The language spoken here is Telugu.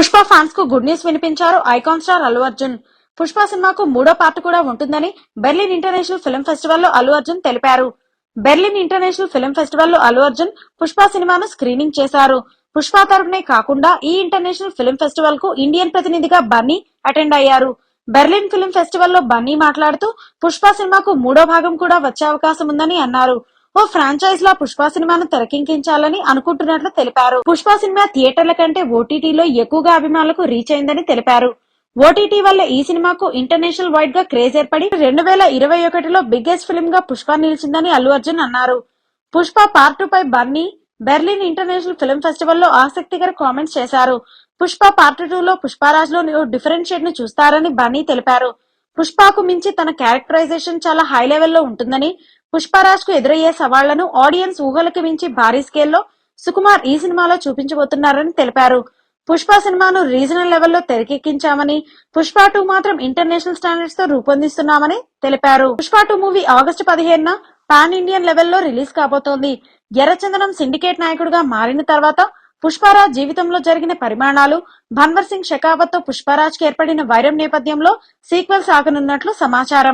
పుష్ప ఫ్యాన్స్కు గుడ్ న్యూస్ వినిపించారు ఐకాన్ స్టార్ అల్లు అర్జున్. పుష్ప సినిమాకు మూడో పార్ట్ కూడా ఉంటుందని బెర్లిన్ ఇంటర్నేషనల్ ఫిల్మ్ ఫెస్టివల్లో అల్లు అర్జున్ తెలిపారు. బెర్లిన్ ఇంటర్నేషనల్ ఫిల్మ్ ఫెస్టివల్లో అల్లు అర్జున్ పుష్ప సినిమాను స్క్రీనింగ్ చేశారు. పుష్ప తరపునే కాకుండా ఈ ఇంటర్నేషనల్ ఫిల్మ్ ఫెస్టివల్కు ఇండియన్ ప్రతినిధిగా బన్నీ అటెండ్ అయ్యారు. బెర్లిన్ ఫిల్మ్ ఫెస్టివల్లో బన్నీ మాట్లాడుతూ పుష్ప సినిమాకు మూడో భాగం కూడా వచ్చే అవకాశం ఉందని అన్నారు. ఓ ఫ్రాంచైజ్ లా పుష్ప సినిమాను తెరకెక్కించాలని అనుకుంటున్నట్లు తెలిపారు. పుష్ప సినిమా థియేటర్ల కంటే ఓటీటీలో ఎక్కువగా అభిమానులకు రీచ్ అయిందని తెలిపారు. ఓటీటీ వల్ల ఈ సినిమాకు ఇంటర్నేషనల్ వైడ్గా క్రేజ్ ఏర్పడి రెండు వేల ఇరవై ఒకటిలో బిగ్గెస్ట్ ఫిల్మ్గా పుష్ప నిలిచిందని అల్లు అర్జున్ అన్నారు. పుష్ప పార్ట్ టూ పై బన్నీ బెర్లిన్ ఇంటర్నేషనల్ ఫిల్మ్ ఫెస్టివల్లో ఆసక్తికర కామెంట్స్ చేశారు. పుష్ప పార్ట్ టూ లో పుష్పరాజ్లో డిఫరెంట్ షేడ్ను చూస్తారని బన్నీ తెలిపారు. పుష్పకు మించి తన క్యారెక్టరైజేషన్ చాలా హై లెవెల్లో ఉంటుందని పుష్పరాజ్కు ఎదురయ్యే సవాళ్ళను ఆడియన్స్ ఊహలకు మించి భారీ స్కేల్లో సుకుమార్ ఈ సినిమాలో చూపించబోతున్నారని తెలిపారు. పుష్ప సినిమాను రీజనల్ లెవెల్లో తెరకెక్కించామని పుష్ప టూ మాత్రం ఇంటర్నేషనల్ స్టాండర్డ్స్తో రూపొందిస్తున్నామని తెలిపారు. పుష్ప టూ మూవీ ఆగస్టు పదిహేనున పాన్ ఇండియన్ లెవెల్లో రిలీజ్ కాబోతోంది. ఎర్రచందనం సిండికేట్ నాయకుడిగా మారిన తర్వాత పుష్పరాజ్ జీవితంలో జరిగిన పరిమాణాలు భన్వర్ సింగ్ షెకావత్తో పుష్పరాజ్కి ఏర్పడిన వైరం నేపథ్యంలో సీక్వెల్ సాగనున్నట్లు సమాచారం.